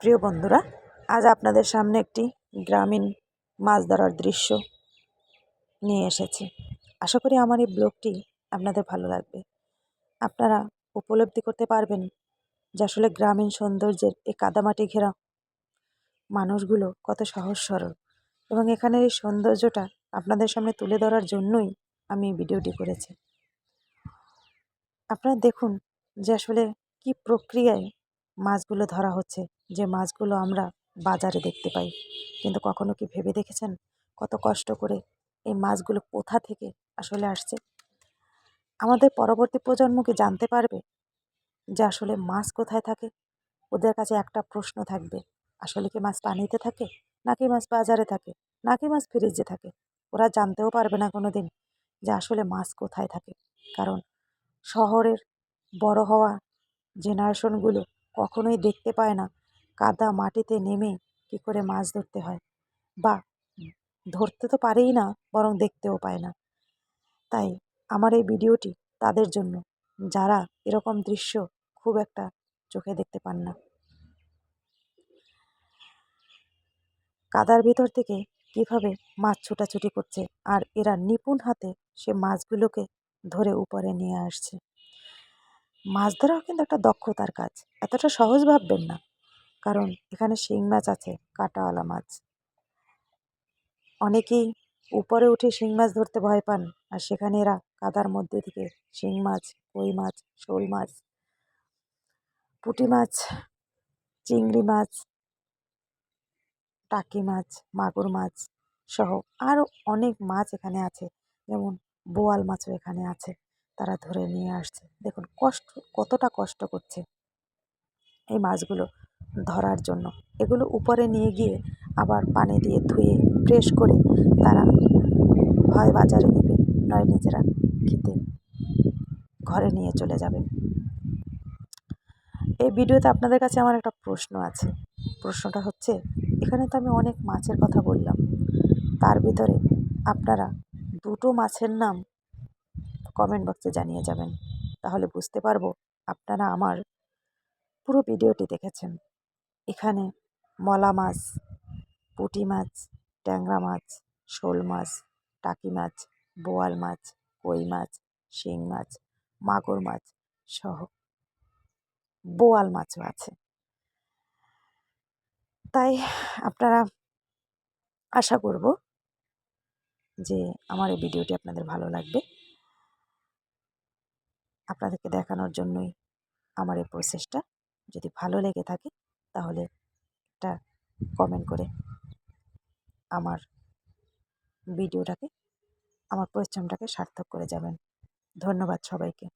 প্রিয় বন্ধুরা, আজ আপনাদের সামনে একটি গ্রামীণ মাছ ধরার দৃশ্য নিয়ে এসেছি। আশা করি আমার এই ব্লগটি আপনাদের ভালো লাগবে। আপনারা উপলব্ধি করতে পারবেন যে আসলে গ্রামীণ সৌন্দর্যের এই কাদামাটি ঘেরা মানুষগুলো কত সহজ সরল এবং এখানের এই সৌন্দর্যটা আপনাদের সামনে তুলে ধরার জন্যই আমি এই ভিডিওটি করেছি। আপনারা দেখুন যে আসলে কি প্রক্রিয়ায় মাছগুলো ধরা হচ্ছে। যে মাছগুলো আমরা বাজারে দেখতে পাই। কিন্তু কখনো কি ভেবে দেখেছেন? কত কষ্ট করে এই মাছগুলো কোথা থেকে আসলে আসছে? আমাদের পরবর্তী প্রজন্ম কি জানতে পারবে যে আসলে মাছ কোথায় থাকে? ওদের কাছে একটা প্রশ্ন থাকবে। আসলে কি মাছ পানিতে থাকে? নাকি মাছ বাজারে থাকে? নাকি মাছ ফ্রিজে থাকে? ওরা জানতেও পারবে না কোনো দিন যে আসলে মাছ কোথায় থাকে। কারণ শহরের বড় হওয়া জেনারেশনগুলো কখনোই দেখতে পায় না। কাদা মাটিতে নেমে কী করে মাছ ধরতে হয়? বা ধরতে তো পারেই না, বরং দেখতেও পায় না। তাই আমার এই ভিডিওটি তাদের জন্য, যারা এরকম দৃশ্য খুব একটা চোখে দেখতে পান না। কাদার ভিতর থেকে কীভাবে মাছ ছোটাছুটি করছে, আর এরা নিপুণ হাতে সে মাছগুলোকে ধরে উপরে নিয়ে আসছে। মাছ ধরাও কিন্তু একটা দক্ষতার কাজ। এতটা সহজ ভাববেন না। কারণ এখানে শিং মাছ আছে, কাঁটাওয়ালা মাছ। অনেকেই উপরে উঠে শিং মাছ ধরতে ভয় পান, আর সেখানে এরা কাদার মধ্যে থেকে শিং মাছ, কই মাছ, শোল মাছ, পুঁটি মাছ, চিংড়ি মাছ, টাকি মাছ, মাগুর মাছ সহ আরও অনেক মাছ এখানে আছে। যেমন বোয়াল মাছও এখানে আছে। তারা ধরে নিয়ে আসছে। দেখুন, কষ্ট, কতটা কষ্ট করছে এই মাছগুলো ধরার জন্য। এগুলো উপরে নিয়ে গিয়ে আবার পানি দিয়ে ধুয়ে ফ্রেশ করে তারা হয় বাজারে নেবে, নয় নিজেরা খেতে, ঘরে নিয়ে চলে যাবে এই ভিডিওতে আপনাদের কাছে আমার একটা প্রশ্ন আছে। প্রশ্নটা হচ্ছে, এখানে তো আমি অনেক মাছের কথা বললাম। তার ভিতরে আপনারা দুটো মাছের নাম কমেন্ট বক্সে জানিয়ে যাবেন। তাহলে বুঝতে পারব আপনারা আমার পুরো ভিডিওটি দেখেছেন। এখানে মলা মাছ, পুঁটি মাছ, ট্যাংরা মাছ, শোল মাছ, টাকি মাছ, বোয়াল মাছ, কই মাছ, শিং মাছ, মাগুর মাছ সহ বোয়াল মাছও আছে। তাই আপনারা আশা করব যে আমার এই ভিডিওটি আপনাদের ভালো লাগবে। আপনাদেরকে দেখানোর জন্যই আমার এই প্রসেসটা যদি ভালো লেগে থাকে, তাহলে একটা কমেন্ট করে আমার ভিডিওটাকে আমার পরিশ্রমটাকে সার্থক করে যাবেন। ধন্যবাদ সবাইকে।